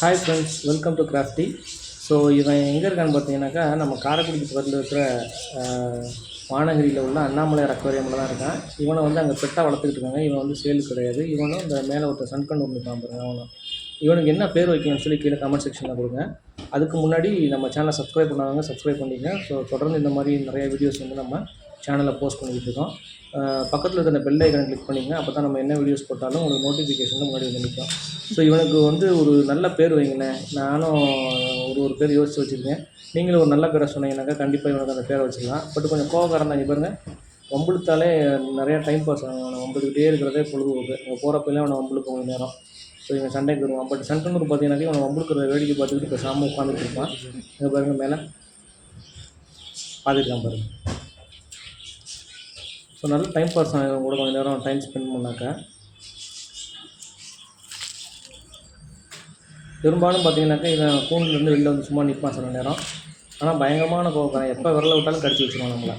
Hi friends welcome to crafty so இவன் எங்கே இருக்கான்னு பார்த்தீங்கன்னாக்கா நம்ம காரைக்குடிக்கு பக்கத்தில் இருக்கிற வானகிரியில் உள்ள அண்ணாமலையார் அக்வாரியமில் தான் இருக்கான். இவனை வந்து அங்கே பெட்டாக வளர்த்துக்கிட்டு இருக்காங்க. இவன் வந்து சேலு கிடையாது. இவனும் இந்த மேலே ஒருத்தர் சன்கண்ட் ஒன்று பாருங்க அவனும். இவனுக்கு என்ன பேர் வைக்கணும்னு சொல்லி கீழே கமெண்ட் செக்ஷனில் கொடுங்க. அதுக்கு முன்னாடி நம்ம சேனலை சப்ஸ்கிரைப் பண்ணாதவங்க சப்ஸ்கிரைப் பண்ணிக்கங்க. ஸோ தொடர்ந்து இந்த மாதிரி நிறைய வீடியோஸ் வந்து நம்ம சேனலில் போஸ்ட் பண்ணிக்கிட்டு இருக்கோம் பக்கத்தில் இருக்கிற பெல் ஐக்கனை கிளிக் பண்ணிங்க அப்போ தான் நம்ம என்ன வீடியோஸ் போட்டாலும் உங்களுக்கு நோட்டிஃபிகேஷன் முன்னாடி வந்து நிற்கும் ஸோ இவனுக்கு வந்து ஒரு நல்ல பேர் வைங்களேன். நானும் ஒரு ஒரு பேர் யோசித்து வச்சுருக்கேன். நீங்களும் ஒரு நல்ல பேரை சொன்னீங்கன்னாக்கா கண்டிப்பாக இவனுக்கு அந்த பேரை வச்சுக்கலாம் பட் கொஞ்சம் கோவக்காரன் தான். இங்க பாருங்க. வம்புழுத்தாலே நிறையா டைம் பாஸ் ஆகும். அவனை வம்புக்கிட்டே இருக்கிறதே பொழுதுபோக்கு. இங்கே போகிறப்பெல்லாம் அவனை வம்புழுக்க கொஞ்சம் நேரம். ஸோ இவன் சண்டைக்கு வருவான். பட் சண்டனூர் பார்த்தீங்கன்னாக்கா இவனை வம்புழுக்கிற வேடிக்கை பார்த்துக்கிட்டு இப்போ சாமி உட்காந்துட்டு இருப்பான். இங்கே பாருங்கள் மேலே. பார்த்துக்கலாம் பாருங்கள் ஸோ நல்ல டைம் பாஸ் ஆகும் கூட கொஞ்சம் நேரம் டைம் ஸ்பெண்ட் பண்ணாக்கா. பெரும்பாலும் பார்த்தீங்கன்னாக்கா இவன் கூண்டுலேருந்து வெளில வந்து சும்மா நிற்பான் சில நேரம். ஆனால் பயங்கரமான கோவக்காரன். எப்போ விரல விட்டாலும் கடிச்சு வச்சிருவான் நம்மளை.